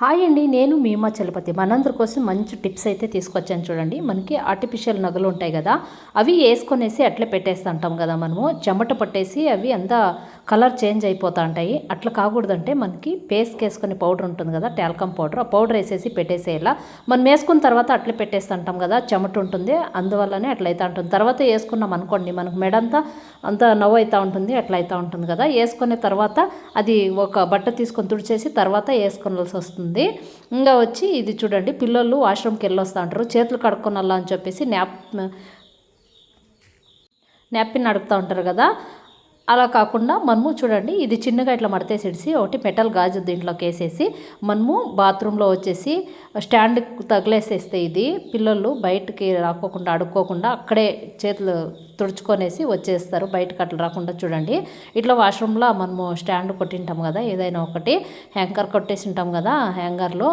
Hi అండి నేను మీమా చలపతి. మనందరి కోసం మంచి టిప్స్ అయితే తీసుకొచ్చాను చూడండి. మనకి ఆర్టిఫిషియల్ నగలు ఉంటాయి కదా అవి వేసుకొనేసి అట్లే పెట్టేస్తుంటాం కదా మనము. చెమట పట్టేసి అవి అంతా కలర్ చేంజ్ అయిపోతూ ఉంటాయి. అట్లా కాకూడదంటే మనకి పేస్ట్కి వేసుకునే పౌడర్ ఉంటుంది కదా టాల్కమ్ పౌడర్. ఆ పౌడర్ వేసేసి పెట్టేసేయాల. మనం వేసుకున్న తర్వాత అట్లే పెట్టేస్తుంటాం కదా చెమట ఉంటుంది. అందువల్లనే అట్లా అవుతూ ఉంటుంది. తర్వాత వేసుకున్నాం అనుకోండి మనకు మెడంతా అంతా నవ్వు అవుతూ ఉంటుంది అట్లా అవుతూ ఉంటుంది కదా. వేసుకునే తర్వాత అది ఒక బట్ట తీసుకొని తుడిచేసి తర్వాత వేసుకోవాల్సి వస్తుంది. ఇంకా వచ్చి ఇది చూడండి పిల్లలు వాష్రూమ్కి వెళ్ళొస్తూ ఉంటారు చేతులు కడుక్కొనల్లా అని చెప్పేసి న్యాప్ నాప్కిన్ అడుగుతూ ఉంటారు కదా. అలా కాకుండా మనము చూడండి ఇది చిన్నగా ఇట్లా మడతేసేసి ఒకటి మెటల్ గాజు దీంట్లోకి వేసేసి మనము బాత్రూంలో వచ్చేసి స్టాండ్ తగిలేసేస్తే ఇది పిల్లలు బయటకి రాకోకుండా అడుక్కోకుండా అక్కడే చేతులు తుడుచుకొనేసి వచ్చేస్తారు. బయటకు అట్లా రాకుండా చూడండి. ఇట్లా వాష్రూమ్లో మనము స్టాండ్ కొట్టింటాం కదా ఏదైనా ఒకటి హ్యాంగర్ కొట్టేసి ఉంటాం కదా హ్యాంగర్లో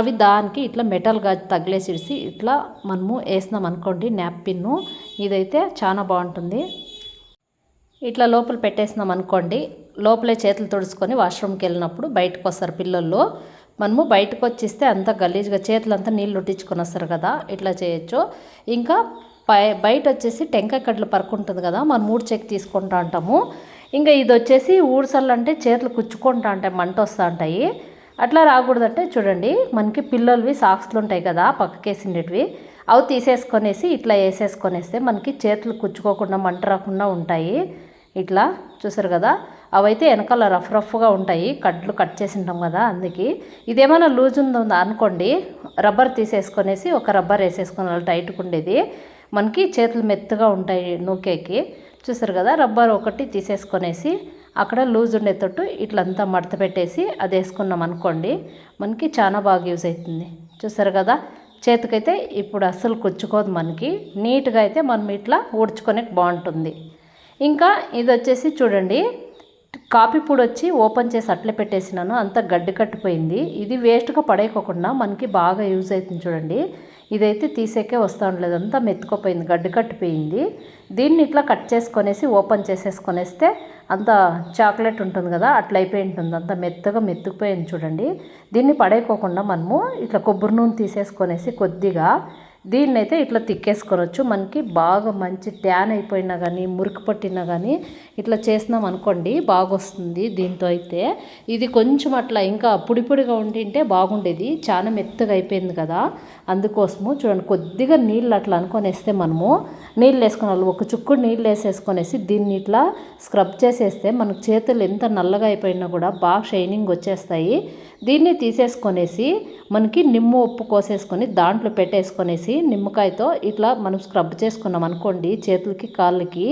అవి దానికి ఇట్లా మెటల్ గాజు తగిలేసిడిసి ఇట్లా మనము వేసినాం అనుకోండి నాప్కిన్ను ఇదైతే చాలా బాగుంటుంది. ఇట్లా లోపల పెట్టేసినాం అనుకోండి లోపలే చేతులు తుడుచుకొని వాష్రూమ్కి వెళ్ళినప్పుడు బయటకు వస్తారు పిల్లలు మనము బయటకు వచ్చిస్తే అంత గలీజ్గా చేతులంతా నీళ్ళు ఉట్టించుకొని వస్తారు కదా ఇట్లా చేయొచ్చు. ఇంకా పై బయట వచ్చేసి టెంకాయ కడ్లు పరుకుంటుంది కదా మనం మూడు చెక్ తీసుకుంటా ఉంటాము. ఇంకా ఇది వచ్చేసి ఊడ్సలు అంటే చేతులు కుచ్చుకుంటా ఉంటాయి మంట వస్తూ ఉంటాయి. అట్లా రాకూడదంటే చూడండి మనకి పిల్లలవి సాక్స్లు ఉంటాయి కదా పక్కకేసిండేటివి. అవి తీసేసుకొనేసి ఇట్లా వేసేసుకొనేస్తే మనకి చేతులు కుచ్చుకోకుండా మంట రాకుండా ఉంటాయి. ఇట్లా చూసారు కదా? అవైతే వెనకాల రఫ్ రఫ్గా ఉంటాయి. కట్లు కట్ చేసి ఉంటాం కదా అందుకే. ఇదేమైనా లూజ్ ఉందా అనుకోండి. రబ్బర్ తీసేసుకొనేసి ఒక రబ్బర్ వేసేసుకొని టైట్గా ఉండేది. మనకి చేతులు మెత్తగా ఉంటాయి నూకేకి. చూసారు కదా? రబ్బర్ ఒకటి తీసేసుకొనేసి అక్కడ లూజ్ ఉండేటట్టు ఇట్లంతా మడత పెట్టేసి అది వేసుకున్నాం అనుకోండి. మనకి చాలా బాగా యూజ్ అవుతుంది. చూసారు కదా? చేతికైతే ఇప్పుడు అస్సలు కుచ్చుకోదు మనకి. నీట్గా అయితే మనం ఇట్లా ఊడ్చుకొని బాగుంటుంది. ఇంకా ఇది వచ్చేసి చూడండి కాఫీ పొడి వచ్చి ఓపెన్ చేసి అట్లే పెట్టేసినాను అంత గడ్డి కట్టిపోయింది. ఇది వేస్ట్గా పడేయకోకుండా మనకి బాగా యూజ్ అవుతుంది చూడండి. ఇదైతే తీసేకే వస్తూ ఉండలేదు అంతా మెత్తుకోపోయింది గడ్డి కట్టిపోయింది. దీన్ని ఇట్లా కట్ చేసుకొనేసి ఓపెన్ చేసేసుకొనేస్తే అంత చాక్లెట్ ఉంటుంది కదా అట్లా అయిపోయి ఉంటుంది అంత మెత్తగా మెత్తుకుపోయింది చూడండి. దీన్ని పడేయకోకుండా మనము ఇట్లా కొబ్బరి నూనె తీసేసుకొనేసి కొద్దిగా దీన్ని అయితే ఇట్లా తిక్కేసుకోవచ్చు మనకి బాగా మంచి ట్యాన్ అయిపోయినా కానీ మురికి పట్టినా కానీ ఇట్లా చేసినాం అనుకోండి బాగా వస్తుంది దీంతో అయితే. ఇది కొంచెం అట్లా ఇంకా పొడి పొడిగా ఉండింటే బాగుండేది. చాలా మెత్తగా అయిపోయింది కదా. అందుకోసము చూడండి కొద్దిగా నీళ్ళు అట్లా అనుకొనేస్తే మనము నీళ్ళు వేసుకుని ఒక చుక్కు నీళ్ళు వేసేసుకొనేసి దీన్ని ఇట్లా స్క్రబ్ చేసేస్తే మనకు చేతులు ఎంత నల్లగా అయిపోయినా కూడా బాగా షైనింగ్ వచ్చేస్తాయి. దీన్ని తీసేసుకొనేసి మనకి నిమ్మ ఉప్పు కోసేసుకొని దాంట్లో పెట్టేసుకొనేసి నిమ్మకాయతో ఇట్లా మనం స్క్రబ్ చేసుకున్నాం అనుకోండి చేతులకి కాళ్ళకి.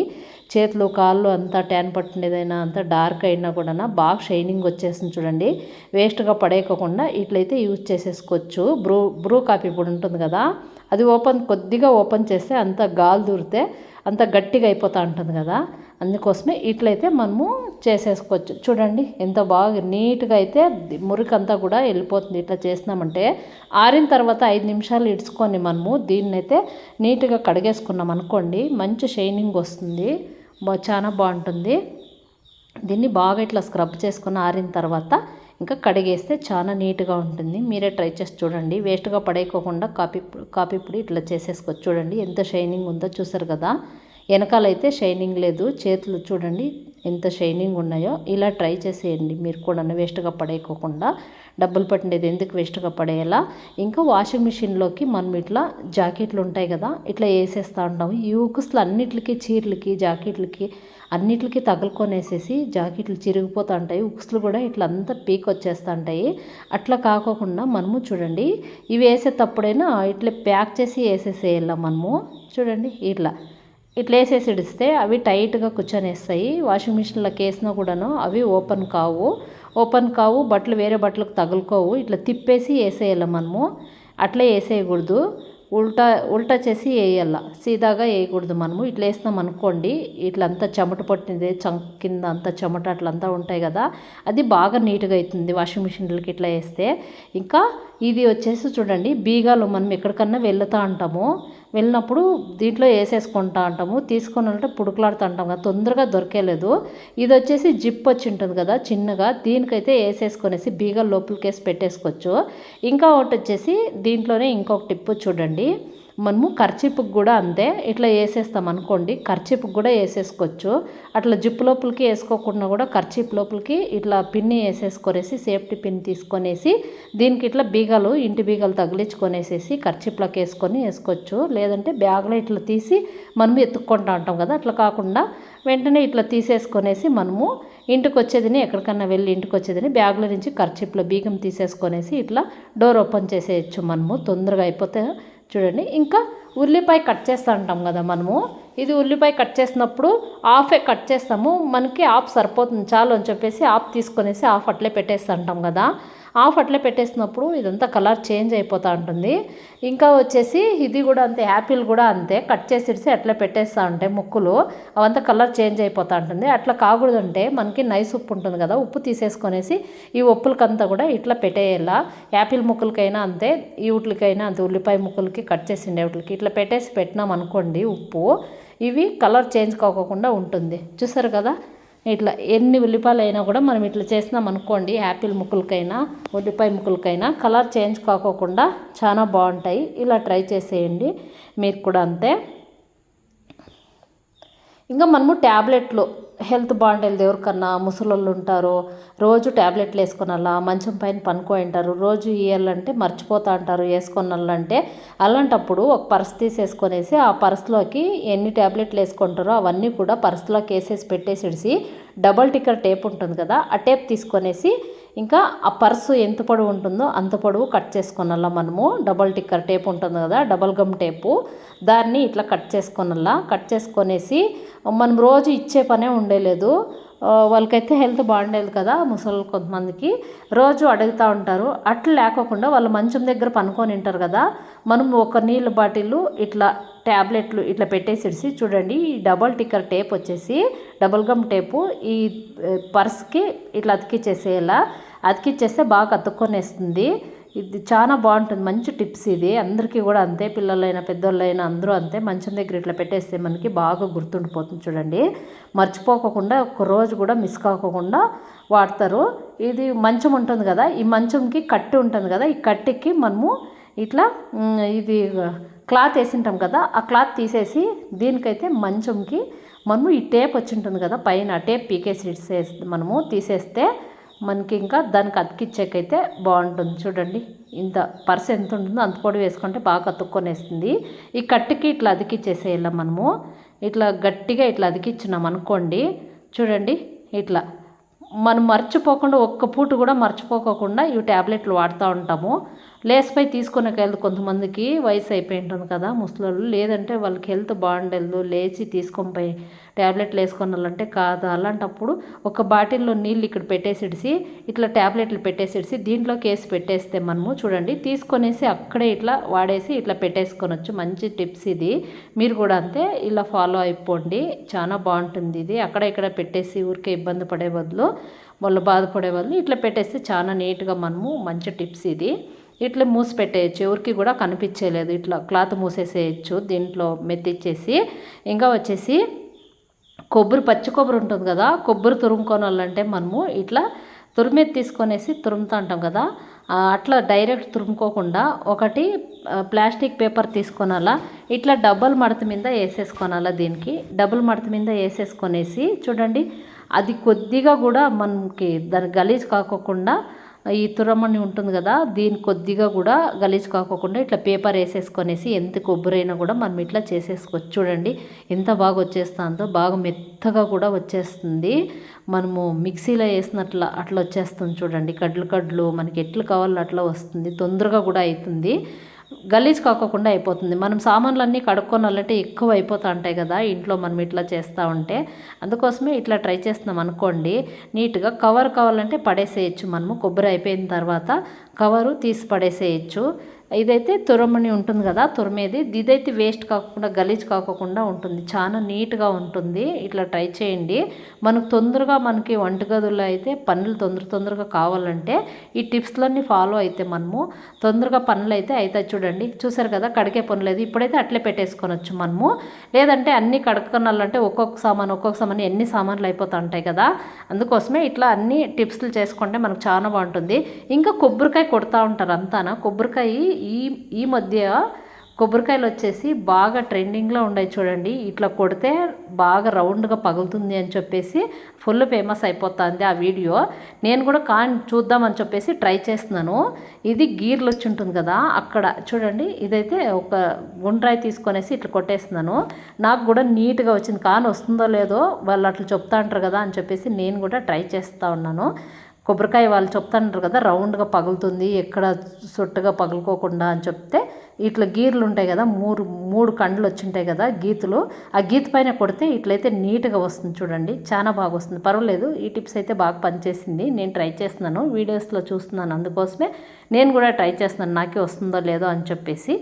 చేతులు కాళ్ళు అంతా ట్యాన్ పట్టినదైనా అంతా డార్క్ అయినా కూడా బాగా షైనింగ్ వచ్చేసింది చూడండి. వేస్ట్గా పడేయకుండా ఇట్లయితే యూజ్ చేసేసుకోవచ్చు. బ్రూ బ్రూ కాఫీ పొడి ఉంటుంది కదా అది ఓపెన్ కొద్దిగా ఓపెన్ చేస్తే అంత గాలి దూరితే అంత గట్టిగా అయిపోతూ ఉంటుంది కదా. అందుకోసమే ఇట్లయితే మనము చేసేసుకోవచ్చు. చూడండి ఎంత బాగా నీట్గా అయితే మురికంతా కూడా వెళ్ళిపోతుంది ఇట్లా చేసినామంటే. ఆరిన తర్వాత ఐదు నిమిషాలు ఇడ్చుకొని మనము దీన్నైతే నీట్గా కడిగేసుకున్నాం అనుకోండి మంచి షైనింగ్ వస్తుంది. చాలా బాగుంటుంది. దీన్ని బాగా ఇట్లా స్క్రబ్ చేసుకొని ఆరిన తర్వాత ఇంకా కడిగేస్తే చాలా నీట్గా ఉంటుంది. మీరే ట్రై చేసి చూడండి. వేస్ట్గా పడేయకోకుండా కాపీ కాపీ పొడి ఇట్లా చేసేసుకోవచ్చు. చూడండి ఎంత షైనింగ్ ఉందో చూసారు కదా. వెనకాలైతే షైనింగ్ లేదు చేతులు చూడండి ఎంత షైనింగ్ ఉన్నాయో. ఇలా ట్రై చేసేయండి మీరు కూడా వేస్ట్గా పడేయకోకుండా. డబ్బులు పట్టినది ఎందుకు వేస్ట్గా పడేయాలా? ఇంకా వాషింగ్ మిషన్లోకి మనం ఇట్లా జాకెట్లు ఉంటాయి కదా ఇట్లా వేసేస్తూ ఉంటాము ఈ ఊకుస్లు అన్నిటికి చీరలకి జాకెట్లకి అన్నిటికి తగులుకొనేసేసి జాకెట్లు చిరిగిపోతూ ఉంటాయి. ఉక్స్లు కూడా ఇట్లా అంతా పీక్ వచ్చేస్తూ ఉంటాయి. అట్లా కాకోకుండా మనము చూడండి ఇవి వేసేటప్పుడైనా ఇట్లా ప్యాక్ చేసి వేసేసేయాల మనము? చూడండి ఇట్లా. ఇట్లా వేసేసి ఇడిస్తే అవి టైట్గా కూర్చొనేస్తాయి వాషింగ్ మిషన్లోకి వేసినా కూడాను అవి ఓపెన్ కావు. ఓపెన్ కావు బట్టలు వేరే బట్టలకు తగులుకోవు. ఇట్లా తిప్పేసి వేసేయాలి మనము. అట్లే వేసేయకూడదు. ఉల్టా ఉల్టా చేసి వేయాల. సీదాగా వేయకూడదు మనము. ఇట్లా వేసినాం అనుకోండి ఇట్లా అంతా చెమట పట్టింది చం కింద అంతా చెమట అట్లంతా ఉంటాయి కదా అది బాగా నీట్గా అవుతుంది వాషింగ్ మిషన్లకి ఇట్లా వేస్తే. ఇంకా ఇది వచ్చేసి చూడండి బీగాలు మనం ఎక్కడికన్నా వెళ్తూ ఉంటాము వెళ్ళినప్పుడు దీంట్లో వేసేసుకుంటా ఉంటాము తీసుకొని వెళ్తే పుడుకులాడుతూ ఉంటాం కదా తొందరగా దొరికేలేదు. ఇది వచ్చేసి జిప్ వచ్చి ఉంటుంది కదా చిన్నగా దీనికైతే వేసేసుకొనేసి బీగా లోపలికి వేసి పెట్టేసుకోవచ్చు. ఇంకా ఒకటి వచ్చేసి దీంట్లోనే ఇంకొక టిప్పు చూడండి. మనము ఖర్చీపుకి కూడా అంతే. ఇట్లా వేసేస్తాం అనుకోండి ఖర్చీపుకి కూడా వేసేసుకోవచ్చు. అట్లా జిప్ లోపలికి వేసుకోకుండా కూడా ఖర్చీప్ లోపలికి ఇట్లా పిన్ని వేసేసుకొనేసి సేఫ్టీ పిన్ తీసుకొనేసి దీనికి ఇట్లా బీగాలు ఇంటి బీగాలు తగిలించుకొనేసేసి ఖర్చీప్లోకి వేసుకొని వేసుకోవచ్చు. లేదంటే బ్యాగ్లో ఇట్లా తీసి మనము ఎత్తుక్కుంటా ఉంటాం కదా. అట్లా కాకుండా వెంటనే ఇట్లా తీసేసుకొనేసి మనము ఇంటికి వచ్చేదిని ఎక్కడికన్నా వెళ్ళి ఇంటికి వచ్చేదిని బ్యాగ్లో నుంచి ఖర్చీప్లో బీగం తీసేసుకొనేసి ఇట్లా డోర్ ఓపెన్ చేసేయచ్చు మనము. తొందరగా అయిపోతే చూడండి ఇంకా ఉల్లిపాయ కట్ చేస్తూ ఉంటాం కదా మనము. ఇది ఉల్లిపాయ కట్ చేసినప్పుడు హాఫే కట్ చేస్తాము. మనకి ఆఫ్ సరిపోతుంది చాలు అని చెప్పేసి ఆఫ్ తీసుకొనేసి ఆఫ్ అట్లే పెట్టేస్తూ ఉంటాం కదా. ఆఫ్ అట్లే పెట్టేసినప్పుడు ఇదంతా కలర్ చేంజ్ అయిపోతూ ఉంటుంది. ఇంకా వచ్చేసి ఇది కూడా అంతే యాపిల్ కూడా అంతే. కట్ చేసేసి అట్లే పెట్టేస్తూ ఉంటాయి ముక్కులు అవంతా కలర్ చేంజ్ అయిపోతూ ఉంటుంది. అట్లా కాకూడదంటే మనకి నైస్ ఉప్పు ఉంటుంది కదా ఉప్పు తీసేసుకొనేసి ఈ ఉప్పులకంతా కూడా ఇట్లా పెట్టేయాలా. యాపిల్ ముక్కలకైనా అంతే ఈ వీటికైనా అంతే ఉల్లిపాయ ముక్కలకి కట్ చేసిండే వాటికి ఇట్లా పెట్టేసి పెట్టినాం అనుకోండి ఉప్పు ఇవి కలర్ చేంజ్ కాకోకుండా ఉంటుంది. చూసారు కదా? ఇట్లా ఎన్ని ఉల్లిపాయలు అయినా కూడా మనం ఇట్లా చేసినాం అనుకోండి యాపిల్ ముక్కలకైనా ఉల్లిపాయ ముక్కలకైనా కలర్ చేంజ్ కాకోకుండా చాలా బాగుంటాయి. ఇలా ట్రై చేసేయండి. మీరు కూడా అంతే. ఇంకా మనము ట్యాబ్లెట్లు హెల్త్ బాగుండేది ఎవరికన్నా ముసలోళ్ళు ఉంటారు రోజు ట్యాబ్లెట్లు వేసుకొనాలా మంచం పైన పనుకో అంటారు రోజు ఇయ్యాలంటే మర్చిపోతా అంటారు వేసుకొనాలంటే అలాంటప్పుడు ఒక పర్స్ తీసేసుకొనేసి ఆ పర్స్లోకి ఎన్ని ట్యాబ్లెట్లు వేసుకుంటారో అవన్నీ కూడా పర్స్లోకి వేసేసి పెట్టేసేసి డబల్ టిక్కర్ టేప్ ఉంటుంది కదా ఆ టేప్ తీసుకొనేసి ఇంకా ఆ పర్సు ఎంత పొడవు ఉంటుందో అంత పొడవు కట్ చేసుకొనల్లా మనము డబల్ టిక్కర్ టేప్ ఉంటుంది కదా డబల్ గమ్ టేపు. దాన్ని ఇట్లా కట్ చేసుకొనల్లా కట్ చేసుకొనేసి మనం రోజు ఇచ్చే పనే ఉండేలేదు. వాళ్ళకైతే హెల్త్ బాగుండేది కదా ముసలి కొంతమందికి. రోజు అడుగుతూ ఉంటారు అట్లా లేకోకుండా వాళ్ళు మంచం దగ్గర పనుకొని ఉంటారు కదా మనం ఒక నీళ్ళ బాటిల్ ఇట్లా ట్యాబ్లెట్లు ఇట్లా పెట్టేసేసి చూడండి ఈ డబల్ టిక్కర్ టేప్ వచ్చేసి డబుల్ గమ్ టేపు ఈ పర్స్కి ఇట్లా అతికిచ్చేసేలా అతికిచ్చేస్తే బాగా అతుక్కొనేస్తుంది ఇది చాలా బాగుంటుంది. మంచి టిప్స్ ఇది అందరికీ కూడా అంతే. పిల్లలైనా పెద్దోళ్ళైనా అందరూ అంతే. మంచం దగ్గర ఇట్లా పెట్టేస్తే మనకి బాగా గుర్తుండిపోతుంది చూడండి. మర్చిపోకుండా ఒక రోజు కూడా మిస్ కాకుండా వాడతారు. ఇది మంచం ఉంటుంది కదా ఈ మంచంకి కట్టి ఉంటుంది కదా ఈ కట్టెకి మనము ఇట్లా ఇది క్లాత్ వేసింటాం కదా ఆ క్లాత్ తీసేసి దీనికైతే మంచంకి మనము ఈ టేప్ వచ్చి ఉంటుంది కదా పైన టేప్ పీకేసి మనము తీసేస్తే మనకి ఇంకా దానికి అతికిచ్చేకైతే బాగుంటుంది. చూడండి ఇంత పర్స్ ఎంత ఉంటుందో అంత పొడి వేసుకుంటే బాగా అతుక్కొనేస్తుంది ఈ కట్టుకి ఇట్లా అతికిచ్చేసేయాల మనము. ఇట్లా గట్టిగా ఇట్లా అతికిచ్చినాం అనుకోండి చూడండి ఇట్లా. మనం మర్చిపోకుండా ఒక్క పూట కూడా మర్చిపోకోకుండా ఈ ట్యాబ్లెట్లు వాడుతూ ఉంటాము. లేస్పై తీసుకునే కొంతమందికి వయసు అయిపోయి ఉంటుంది కదా ముసలోళ్ళు. లేదంటే వాళ్ళకి హెల్త్ బాగుండదు లేచి తీసుకొని పోయి ట్యాబ్లెట్లు వేసుకొనాలంటే కాదు. అలాంటప్పుడు ఒక బాటిల్లో నీళ్ళు ఇక్కడ పెట్టేసిడిసి ఇట్లా ట్యాబ్లెట్లు పెట్టేసిడిసి దీంట్లో కేసు పెట్టేస్తే మనము చూడండి తీసుకొనేసి అక్కడే ఇట్లా వాడేసి ఇట్లా పెట్టేసుకొనొచ్చు. మంచి టిప్స్ ఇది. మీరు కూడా అంతే ఇలా ఫాలో అయిపోండి. చాలా బాగుంటుంది ఇది. అక్కడ ఇక్కడ పెట్టేసి ఊరికే ఇబ్బంది పడే బదులు వాళ్ళు బాధపడే బదులు ఇట్లా పెట్టేస్తే చాలా నీట్గా మనము మంచి టిప్స్ ఇది. ఇట్లా మూసి పెట్టేయచ్చు. ఎవరికి కూడా కనిపించలేదు. ఇట్లా క్లాత్ మూసేసేయచ్చు. దీంట్లో మెత్తిచ్చేసి ఇంకా వచ్చేసి కొబ్బరి పచ్చి కొబ్బరి ఉంటుంది కదా కొబ్బరి తురుముకోనాలంటే మనము ఇట్లా తురిమేది తీసుకొనేసి తురుముతా ఉంటాం కదా అట్లా డైరెక్ట్ తురుముకోకుండా ఒకటి ప్లాస్టిక్ పేపర్ తీసుకొనాలా ఇట్లా డబల్ మడత మీద వేసేసుకోనాలా దీనికి. డబుల్ మడత మీద వేసేసుకొనేసి చూడండి అది కొద్దిగా కూడా మనకి దాని గలీజ్ కాకోకుండా ఈ తురమని ఉంటుంది కదా దీని కొద్దిగా కూడా గలీజ్ కాకోకుండా ఇట్లా పేపర్ వేసేసుకొనేసి ఎంత కొబ్బరైనా కూడా మనం ఇట్లా చేసేసుకోవచ్చు. చూడండి ఎంత బాగా వచ్చేస్తుందో బాగా మెత్తగా కూడా వచ్చేస్తుంది. మనము మిక్సీలో వేసినట్ల అట్లా వచ్చేస్తుంది చూడండి. కడ్లు కడ్లు మనకి ఎట్లు కావాలో అట్లా వస్తుంది. తొందరగా కూడా అవుతుంది. గలీజ్ కాకుండా అయిపోతుంది. మనం సామాన్లన్నీ కడుక్కోనాలంటే ఎక్కువ అయిపోతూ ఉంటాయి కదా ఇంట్లో మనం ఇట్లా చేస్తూ ఉంటే. అందుకోసమే ఇట్లా ట్రై చేస్తున్నాం అనుకోండి. నీట్గా కవర్ కావాలంటే పడేసేయచ్చు మనము కొబ్బరి అయిపోయిన తర్వాత కవరు తీసి పడేసేయచ్చు. ఇదైతే తురమని ఉంటుంది కదా తురమేది. ఇదైతే వేస్ట్ కాకుండా గలీజ్ కాకుండా ఉంటుంది. చాలా నీట్గా ఉంటుంది. ఇట్లా ట్రై చేయండి. మనకు తొందరగా మనకి వంటగదుల్లో అయితే పనులు తొందర తొందరగా కావాలంటే ఈ టిప్స్లన్నీ ఫాలో అయితే మనము. తొందరగా పనులు అయితే అవుతాయి చూడండి. చూసారు కదా కడిగే పనులు లేదు ఇప్పుడైతే అట్లే పెట్టేసుకోనొచ్చు మనము. లేదంటే అన్నీ కడకనాలంటే ఒక్కొక్క సామాన్ ఒక్కొక్క సామాన్ ఎన్ని సామాన్లు అయిపోతూ ఉంటాయి కదా. అందుకోసమే ఇట్లా అన్ని టిప్స్లు చేసుకుంటే మనకు చాలా బాగుంటుంది. ఇంకా కొబ్బరికాయ కొడతా ఉంటారు అంతానా? కొబ్బరికాయ ఈ ఈ మధ్య కొబ్బరికాయలు వచ్చేసి బాగా ట్రెండింగ్లో ఉన్నాయి చూడండి. ఇట్లా కొడితే బాగా రౌండ్గా పగులుతుంది అని చెప్పేసి ఫుల్ ఫేమస్ అయిపోతుంది ఆ వీడియో. నేను కూడా కాన్ చూద్దామని చెప్పేసి ట్రై చేస్తున్నాను. ఇది గీర్లు వచ్చి ఉంటుంది కదా అక్కడ చూడండి. ఇదైతే ఒక గుండ్రాయి తీసుకొనేసి ఇట్లా కొట్టేస్తున్నాను. నాకు కూడా నీట్గా వచ్చింది. కాన్ వస్తుందో లేదో వాళ్ళు అట్లా చెప్తా అంటారు కదా అని చెప్పేసి నేను కూడా ట్రై చేస్తూ ఉన్నాను. కొబ్బరికాయ వాళ్ళు చెప్తాంటారు కదా రౌండ్గా పగులుతుంది ఎక్కడ సొట్టుగా పగులుకోకుండా అని చెప్తే ఇట్లా గీర్లు ఉంటాయి కదా మూడు మూడు కండ్లు వచ్చింటాయి కదా గీతులు ఆ గీత పైన కొడితే ఇట్లయితే నీట్గా వస్తుంది చూడండి చాలా బాగా వస్తుంది. పర్వాలేదు ఈ టిప్స్ అయితే బాగా పనిచేసింది నేను ట్రై చేస్తున్నాను వీడియోస్లో చూస్తున్నాను అందుకోసమే నేను కూడా ట్రై చేస్తున్నాను నాకే వస్తుందో లేదో అని చెప్పేసి.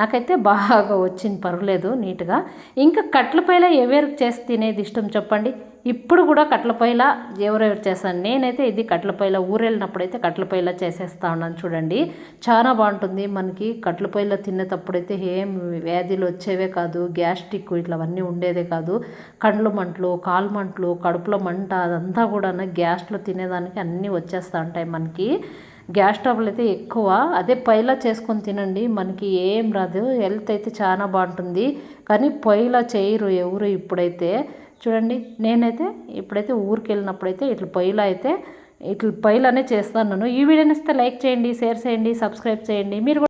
నాకైతే బాగా వచ్చింది పర్వాలేదు నీట్గా. ఇంకా కట్ల పైల ఎవరు చేసి తినేది ఇష్టం చెప్పండి? ఇప్పుడు కూడా కట్ల పొయ్యిలా ఎవరెవరు చేస్తాను నేనైతే ఇది కట్ల పొయ్యిలో ఊరు వెళ్ళినప్పుడు అయితే కట్ల చేసేస్తా ఉన్నాను చూడండి. చాలా బాగుంటుంది. మనకి కట్టెల పొయ్యిలో తినేటప్పుడైతే ఏం వ్యాధులు వచ్చేవే కాదు. గ్యాస్ట్రిక్ ఇట్లవన్నీ ఉండేదే కాదు. కండ్లు మంటలు కాలు మంటలు కడుపులో మంట అదంతా కూడా గ్యాస్లో తినేదానికి అన్నీ వచ్చేస్తూ ఉంటాయి మనకి. గ్యాస్ ట్రబుల్ అయితే ఎక్కువ. అదే పైలా చేసుకొని తినండి. మనకి ఏం రాదు. హెల్త్ అయితే చాలా బాగుంటుంది. కానీ పొయ్యిలో చేయరు ఎవరు ఇప్పుడైతే. చూడండి నేనైతే ఇప్పుడైతే ఊరికి వెళ్ళినప్పుడైతే ఇట్లా పొయ్యిలో అయితే ఇట్లా పొయ్యిలోనే చేస్తాను ఈ వీడియోని ఇస్తే లైక్ చేయండి షేర్ చేయండి సబ్స్క్రైబ్ చేయండి. మీరు